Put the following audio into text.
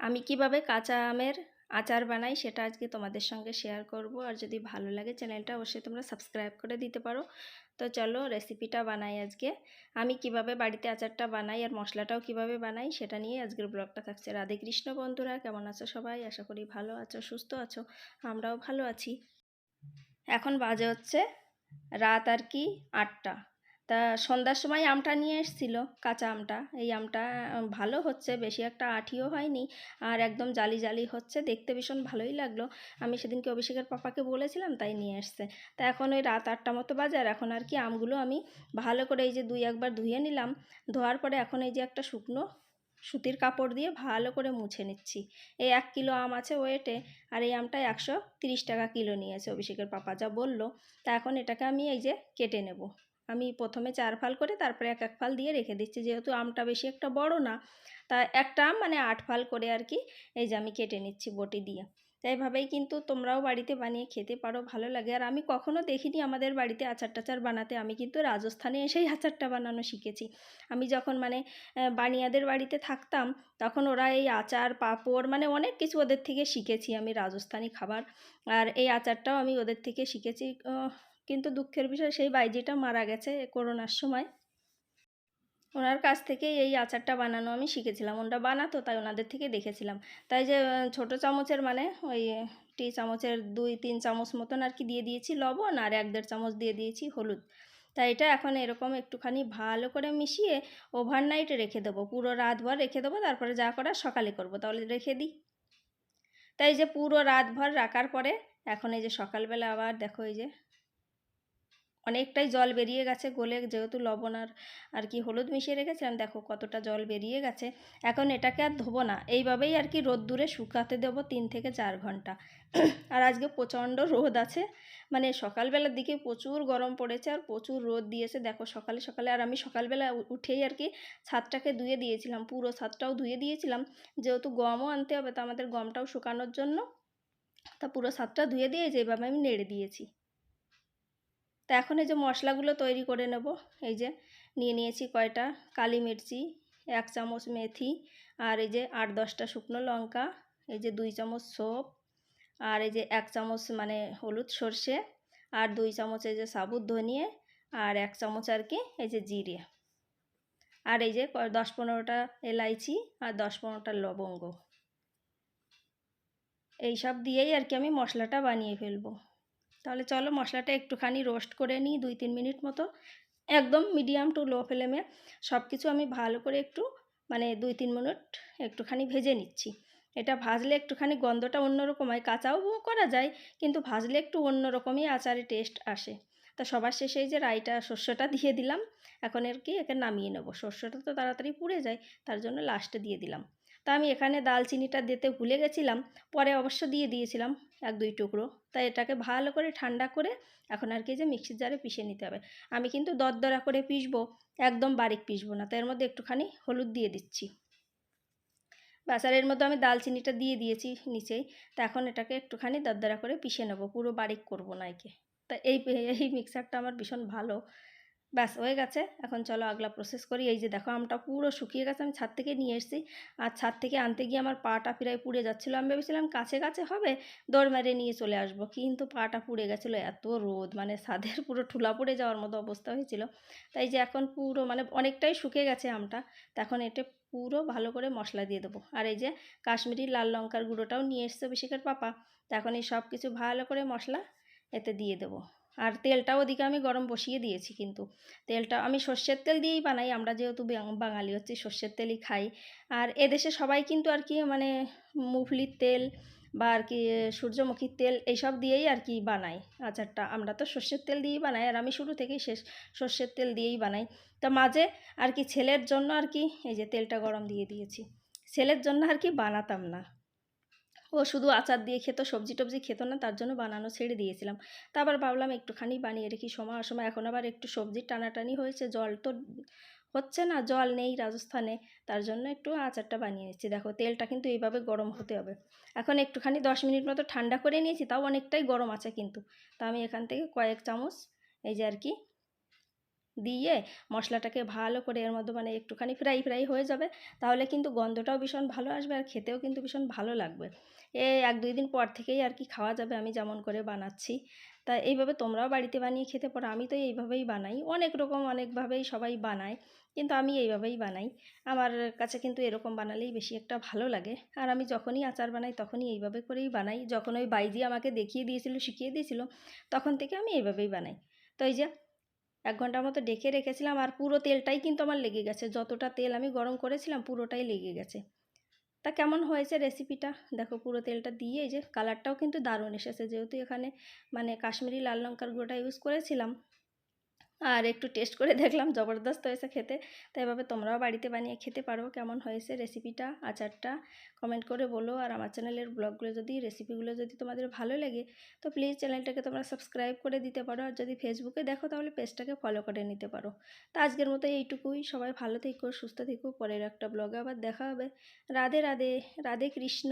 আমি কীভাবে কাঁচা আমের আচার বানাই সেটা আজকে তোমাদের সঙ্গে শেয়ার করব। আর যদি ভালো লাগে চ্যানেলটা অবশ্যই তোমরা সাবস্ক্রাইব করে দিতে পারো। তো চলো রেসিপিটা বানাই আজকে। আমি কীভাবে বাড়িতে আচারটা বানাই আর মশলাটাও কীভাবে বানাই সেটা নিয়ে আজকের ব্লগটা থাকছে। রাধে কৃষ্ণ বন্ধুরা, কেমন আছো সবাই? আশা করি ভালো আছো, সুস্থ আছো, আমরাও ভালো আছি। এখন বাজে হচ্ছে রাত আর কি আটটা। তা সন্ধ্যার সময় আমটা নিয়ে এসেছিল, কাঁচা আমটা। এই আমটা ভালো হচ্ছে, বেশি একটা আঠিও হয়নি। আর একদম জালি জালি হচ্ছে, দেখতে ভীষণ ভালোই লাগল। আমি সেদিনকে অভিষেকের পাপাকে বলেছিলাম, তাই নিয়ে এসছে। তা এখন ওই রাত আটটা মতো বাজে, আর এখন আর কি আমগুলো আমি ভালো করে এই যে দুই একবার ধুয়ে নিলাম। ধোয়ার পরে এখন এই যে একটা শুকনো সুতির কাপড় দিয়ে ভালো করে মুছে নিচ্ছি। এই এক কিলো আম আছে ওয়েটে, আর এই আমটা একশো তিরিশ টাকা কিলো নিয়েছে অভিষেকের পাপা যা বলল, তা এখন এটাকে আমি এই যে কেটে নেব। আমি প্রথমে চার ফাল করে তারপরে এক এক ফাল দিয়ে রেখে দিচ্ছি। যেহেতু আমটা বেশি একটা বড় না, তা একটা আম মানে আট ফাল করে আর কি এই যে আমি কেটে নিচ্ছি বটি দিয়ে। তাই এইভাবেই কিন্তু তোমরাও বাড়িতে বানিয়ে খেতে পারো, ভালো লাগে। আর আমি কখনো দেখিনি আমাদের বাড়িতে আচার টাচার বানাতে। আমি কিন্তু রাজস্থানে এসেই আচারটা বানানো শিখেছি। আমি যখন মানে বানিয়াদের বাড়িতে থাকতাম, তখন ওরা এই আচার, পাঁপড় মানে অনেক কিছু ওদের থেকে শিখেছি আমি রাজস্থানি খাবার। আর এই আচারটাও আমি ওদের থেকে শিখেছি। কিন্তু দুঃখের বিষয় সেই বাইজিটা মারা গেছে করোনার সময়। ওনার কাছ থেকে এই আচারটা বানানো আমি শিখেছিলাম। ওনারা বানাতো, তাই ওনাদের থেকে দেখেছিলাম। তাই যে ছোটো চামচের মানে ওই টি চামচের দুই, তিন চামচ মতন আর কি দিয়ে দিয়েছি লবণ আর এক দেড় চামচ দিয়ে দিয়েছি হলুদ। তাই এটা এখন এরকম একটুখানি ভালো করে মিশিয়ে ওভারনাইটে রেখে দেবো। পুরো রাতভর রেখে দেবো, তারপরে যা করার সকালে করব। তাহলে রেখে দিই। তাই যে পুরো রাতভর রাখার পরে, এখন এই যে সকালবেলা আবার দেখো এই যে অনেকটাই জল বেরিয়ে গেছে গোলে, যেহেতু লবণ আর আর কি হলুদ মিশিয়ে রেখেছিলাম দেখো কতটা জল বেরিয়ে গেছে। এখন এটাকে আর ধোবো না, এইভাবেই আর কি রোদ্দুরে শুকাতে দেবো তিন থেকে চার ঘণ্টা। আর আজকে প্রচণ্ড রোদ আছে মানে সকালবেলার দিকে প্রচুর গরম পড়েছে আর প্রচুর রোদ দিয়েছে। দেখো সকালে সকালে, আর আমি সকালবেলা উঠেই আর কি ছাদটাকে ধুয়ে দিয়েছিলাম, পুরো ছাদটাও ধুয়ে দিয়েছিলাম। যেহেতু গমও আনতে হবে, তো আমাদের গমটাও শুকানোর জন্য, তা পুরো ছাদটা ধুয়ে দিয়ে যেভাবে আমি নেড়ে দিয়েছি। তা এখন এই যে মশলাগুলো তৈরি করে নেব, এই যে নিয়ে নিয়েছি কয়টা, কালি মির্চি, এক চামচ মেথি আর এই যে আট দশটা শুকনো লঙ্কা, এই যে দুই চামচ সোপ আর এই যে এক চামচ মানে হলুদ সর্ষে আর দুই চামচ এই যে সাবুত ধনিয়ে আর এক চামচ আর কি এই যে জিরে আর এই যে দশ পনেরোটা এলাইচি আর দশ পনেরোটা লবঙ্গ। এই সব দিয়েই আর কি আমি মশলাটা বানিয়ে ফেলব। তাহলে চলো মশলাটা একটুখানি রোস্ট করে নিই দুই, তিন মিনিট মতো। একদম মিডিয়াম টু লো ফ্লেমে সব কিছু আমি ভালো করে একটু মানে দুই, তিন মিনিট একটুখানি ভেজে নিচ্ছি। এটা ভাজলে একটুখানি গন্ধটা অন্যরকম হয়, কাঁচাও করা যায়, কিন্তু ভাজলে একটু অন্যরকমই আচারে টেস্ট আসে। তা সবার শেষে যে রাইটা শস্যটা দিয়ে দিলাম, এখন আর কি একে নামিয়ে নেব। শস্যটা তো তাড়াতাড়ি পুড়ে যায়, তার জন্য লাস্টে দিয়ে দিলাম। তা আমি এখানে দালচিনিটা দিতে ভুলে গেছিলাম, পরে অবশ্য দিয়ে দিয়েছিলাম এক দুই টুকরো। তাই এটাকে ভালো করে ঠান্ডা করে এখন আর কি যে মিক্সির জারে পিষে নিতে হবে। আমি কিন্তু দরদরা করে পিষবো, একদম বারিক পিষবো না। তাই এর মধ্যে একটুখানি হলুদ দিয়ে দিচ্ছি। এর মধ্যে আমি দালচিনিটা দিয়ে দিয়েছি নিচেই। তা এখন এটাকে একটুখানি দরদরা করে পিষে নেব, পুরো বারিক করব না একে। তা এই এই মিক্সারটা আমার ভীষণ ভালো। ব্যাস, হয়ে গেছে। এখন চলো আগলা প্রসেস করি। এই যে দেখো, আমটা পুরো শুকিয়ে গেছে, আমি ছাদ থেকে নিয়ে এসেছি। আর ছাদ থেকে আনতে গিয়ে আমার পাটা প্রায় পুড়ে যাচ্ছিল। আমি ভেবেছিলাম কাছে কাছে হবে, দৌড় মেরে নিয়ে চলে আসব। কিন্তু পাটা পুড়ে গেছিল, এত রোদ মানে ছাদের পুরো ঠুলা পড়ে যাওয়ার মতো অবস্থা হয়েছিল। তাই যে এখন পুরো মানে অনেকটাই শুকিয়ে গেছে আমটা। তা এখন এটা পুরো ভালো করে মশলা দিয়ে দেবো। আর এই যে কাশ্মীরি লাল লঙ্কার গুঁড়োটাও নিয়ে এসছে অভিষেকের পাপা। তা এখন এই সব কিছু ভালো করে মশলা এতে দিয়ে দেবো। আর তেলটাও ওদিকে আমি গরম বসিয়ে দিয়েছি কিন্তু। তেলটা আমি সর্ষের তেল দিয়েই বানাই, আমরা যেহেতু বাঙালি হচ্ছি সর্ষের তেলই খাই। আর এদেশে সবাই কিন্তু আর কি মানে মুফলির তেল বা আর কি সূর্যমুখীর তেল এইসব দিয়েই আর কি বানাই। আচারটা আমরা তো সর্ষের তেল দিয়েই বানাই আর আমি শুরু থেকেই শেষ সর্ষের তেল দিয়েই বানাই। তা মাঝে আর কি ছেলের জন্য আর কি, এই যে তেলটা গরম দিয়ে দিয়েছি, ছেলের জন্য আর কি বানাতাম না। ও শুধু আচার দিয়ে খেত, সবজি টবজি খেত না, তার জন্য বানানো ছেড়ে দিয়েছিলাম। তারপর ভাবলাম একটুখানি বানিয়ে রেখি, সময় অসময়। এখন আবার একটু সবজির টানাটানি হয়েছে, জল তো হচ্ছে না, জল নেই রাজস্থানে, তার জন্য একটু আচারটা বানিয়ে নিচ্ছি। দেখো, তেলটা কিন্তু এইভাবে গরম হতে হবে। এখন একটুখানি দশ মিনিট মতো ঠান্ডা করে নিয়েছি, তাও অনেকটাই গরম আছে কিন্তু। তা আমি এখান থেকে কয়েক চামচ, এই যে আর কি দিয়ে মশলাটাকে ভালো করে এর মধ্যে মানে একটুখানি ফ্রাই ফ্রাই হয়ে যাবে, তাহলে কিন্তু গন্ধটাও ভীষণ ভালো আসবে আর খেতেও কিন্তু ভীষণ ভালো লাগবে। এ এক দুই দিন পর থেকেই আর কি খাওয়া যাবে আমি যেমন করে বানাচ্ছি। তা এইভাবে তোমরাও বাড়িতে বানিয়ে খেতে পারো, আমি তো এইভাবেই বানাই। অনেক রকম অনেকভাবেই সবাই বানায়, কিন্তু আমি এইভাবেই বানাই। আমার কাছে কিন্তু এরকম বানালেই বেশি একটা ভালো লাগে। আর আমি যখনই আচার বানাই তখনই এইভাবে করেই বানাই। যখন ওই বাইজি আমাকে দেখিয়ে দিয়েছিল, শিখিয়ে দিয়েছিল, তখন থেকে আমি এইভাবেই বানাই। তো এই যে এক ঘণ্টার মতো ডেকে রেখেছিলাম আর পুরো তেলটাই কিন্তু আমার লেগে গেছে। যতটা তেল আমি গরম করেছিলাম পুরোটাই লেগে গেছে। তা কেমন হয়েছে রেসিপিটা দেখো পুরো তেলটা দিয়ে যে কালারটাও কিন্তু দারুণ এসেছে। যেহেতু এখানে মানে কাশ্মীরি লাল লঙ্কার গুঁড়োটা ইউজ করেছিলাম আর একটু টেস্ট করে দেখলাম, জবরদস্ত হয়েছে খেতে। তো এভাবে তোমরাও বাড়িতে বানিয়ে খেতে পারো, কেমন হয়েছে রেসিপিটা আচারটা কমেন্ট করে বলো। আর আমার চ্যানেলের ব্লগগুলো যদি রেসিপিগুলো যদি তোমাদের ভালো লাগে, তো প্লিজ চ্যানেলটাকে তোমরা সাবস্ক্রাইব করে দিতে পারো। আর যদি ফেসবুকে দেখো, তাহলে পেজটাকে ফলো করে নিতে পারো। তো আজকের মতো এইটুকুই। সবাই ভালো থেকো, সুস্থ থেকো। পরের একটা ব্লগে আবার দেখা হবে। রাধে রাধে। রাধে কৃষ্ণ।